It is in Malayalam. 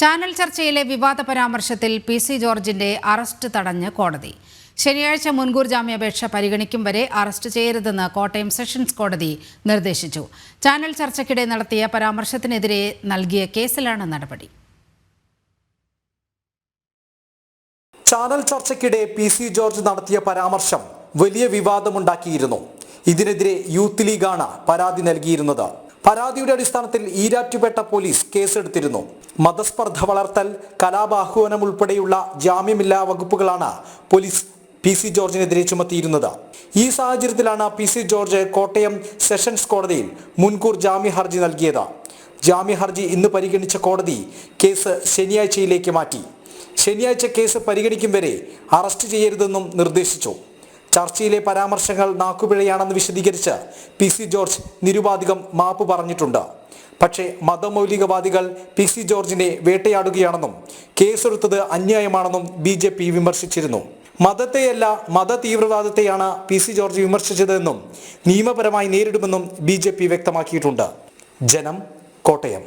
ചാനൽ ചർച്ചയിലെ വിവാദ പരാമർശത്തിൽ പി സി ജോർജിന്റെ അറസ്റ്റ് തടഞ്ഞ് കോടതി. ശനിയാഴ്ച മുൻകൂർ ജാമ്യാപേക്ഷ പരിഗണിക്കും വരെ അറസ്റ്റ് ചെയ്യരുതെന്ന് കോട്ടയം സെഷൻസ് കോടതി നിർദ്ദേശിച്ചു. ചാനൽ ചർച്ചയ്ക്കിടെ നടത്തിയ പരാമർശത്തിനെതിരെ നൽകിയ കേസിലാണ് നടപടി. ചാനൽ ചർച്ചയ്ക്കിടെ പി സി ജോർജ് നടത്തിയ പരാമർശം വലിയ വിവാദമുണ്ടാക്കിയിരുന്നു. ഇതിനെതിരെ യൂത്ത് ലീഗാണ് പരാതി നൽകിയിരുന്നത്. പരാതിയുടെ അടിസ്ഥാനത്തിൽ ഈരാറ്റുപേട്ട പോലീസ് കേസെടുത്തിരുന്നു. മതസ്പർദ്ധ വളർത്തൽ കലാപാഹ്വാനം ഉൾപ്പെടെയുള്ള ജാമ്യമില്ലാ വകുപ്പുകളാണ് പോലീസ് പി സി ജോർജിനെതിരെ ചുമത്തിയിരുന്നത്. ഈ സാഹചര്യത്തിലാണ് P C George Kottayam sessions കോടതിയിൽ മുൻകൂർ ജാമ്യ ഹർജി നൽകിയത്. ജാമ്യ ഹർജി ഇന്ന് പരിഗണിച്ച കോടതി കേസ് ശനിയാഴ്ചയിലേക്ക് മാറ്റി. ശനിയാഴ്ച കേസ് പരിഗണിക്കും വരെ അറസ്റ്റ് ചെയ്യരുതെന്നും നിർദ്ദേശിച്ചു. ചർച്ചയിലെ പരാമർശങ്ങൾ നാക്കുപിഴയാണെന്ന് വിശദീകരിച്ച് പി സി ജോർജ് നിരുപാധികം മാപ്പ് പറഞ്ഞിട്ടുണ്ട്. പക്ഷേ മതമൗലികവാദികൾ പി സി ജോർജിനെ വേട്ടയാടുകയാണെന്നും കേസെടുത്തത് അന്യായമാണെന്നും ബി ജെ പി വിമർശിച്ചിരുന്നു. മതത്തെയല്ല മത തീവ്രവാദത്തെയാണ് പി സി ജോർജ് വിമർശിച്ചതെന്നും നിയമപരമായി നേരിടുമെന്നും ബി ജെ പി വ്യക്തമാക്കിയിട്ടുണ്ട്. ജനം കോട്ടയം.